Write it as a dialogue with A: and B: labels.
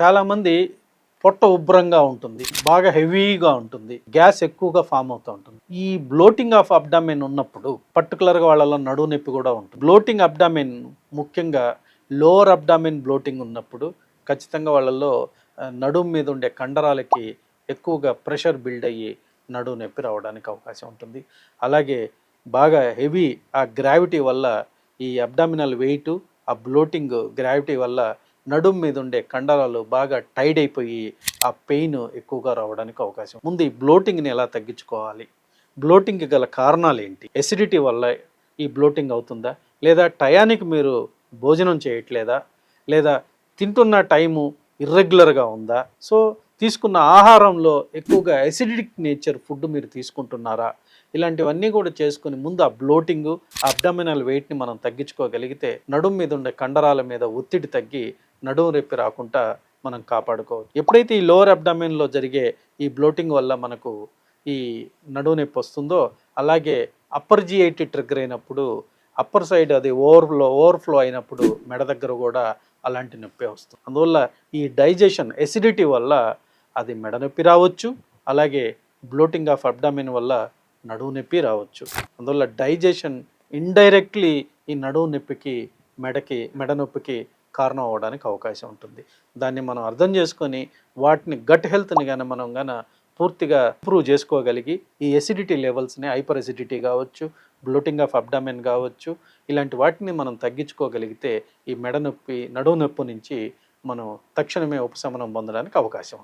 A: చాలామంది పొట్ట ఉబ్బరంగా ఉంటుంది బాగా హెవీగా ఉంటుంది గ్యాస్ ఎక్కువగా ఫామ్ అవుతూ ఉంటుంది. ఈ బ్లోటింగ్ ఆఫ్ అబ్డామిన్ ఉన్నప్పుడు పర్టికులర్గా వాళ్ళలో నడువు నొప్పి కూడా ఉంటుంది. బ్లోటింగ్ అబ్డామిన్ ముఖ్యంగా లోవర్ అబ్డామిన్ బ్లోటింగ్ ఉన్నప్పుడు ఖచ్చితంగా వాళ్ళలో నడుము మీద ఉండే కండరాలకి ఎక్కువగా ప్రెషర్ బిల్డ్ అయ్యి నడువు నొప్పి రావడానికి అవకాశం ఉంటుంది. అలాగే బాగా హెవీ ఆ గ్రావిటీ వల్ల ఈ అబ్డామినల్ వెయిట్ ఆ బ్లోటింగ్ గ్రావిటీ వల్ల నడుము మీద ఉండే కండరాలు బాగా టైడ్ అయిపోయి ఆ పెయిన్ ఎక్కువగా రావడానికి అవకాశం ముందు ఈ బ్లోటింగ్ని ఎలా తగ్గించుకోవాలి? బ్లోటింగ్కి గల కారణాలు ఏంటి? ఎసిడిటీ వల్ల ఈ బ్లోటింగ్ అవుతుందా? లేదా టయానికి మీరు భోజనం చేయట్లేదా? లేదా తింటున్న టైము ఇర్రెగ్యులర్గా ఉందా? సో తీసుకున్న ఆహారంలో ఎక్కువగా ఎసిడిక్ నేచర్ ఫుడ్ మీరు తీసుకుంటున్నారా? ఇలాంటివన్నీ కూడా చేసుకుని ముందు ఆ బ్లోటింగ్ అబ్డమినల్ వెయిట్ని మనం తగ్గించుకోగలిగితే నడుం మీద ఉండే కండరాల మీద ఒత్తిడి తగ్గి నడుము రెప్పి రాకుండా మనం కాపాడుకోవచ్చు. ఎప్పుడైతే ఈ లోవర్ అబ్డామిన్లో జరిగే ఈ బ్లోటింగ్ వల్ల మనకు ఈ నడువు నొప్పి వస్తుందో అలాగే అప్పర్ జిఐటి ట్రిగ్గర్ అయినప్పుడు అప్పర్ సైడ్ అది ఓవర్ఫ్లో ఓవర్ఫ్లో అయినప్పుడు మెడ దగ్గర కూడా అలాంటి నొప్పి వస్తుంది. అందువల్ల ఈ డైజెషన్ ఎసిడిటీ వల్ల అది మెడ నొప్పి రావచ్చు అలాగే బ్లోటింగ్ ఆఫ్ అబ్డామిన్ వల్ల నడువు నొప్పి రావచ్చు. అందువల్ల డైజెషన్ ఇండైరెక్ట్లీ ఈ నడువు నొప్పికి మెడకి మెడ నొప్పికి కారణం అవ్వడానికి అవకాశం ఉంటుంది. దాన్ని మనం అర్థం చేసుకొని వాటిని గట్ హెల్త్ని కానీ మనం గన పూర్తిగా ఇంప్రూవ్ చేసుకోగలిగి ఈ ఎసిడిటీ లెవెల్స్ని హైపర్ ఎసిడిటీ కావచ్చు బ్లోటింగ్ ఆఫ్ అబ్డామెన్ కావచ్చు ఇలాంటి వాటిని మనం తగ్గించుకోగలిగితే ఈ మెడ నొప్పి నడువు నొప్పి నుంచి మనం తక్షణమే ఉపశమనం పొందడానికి అవకాశం ఉంది.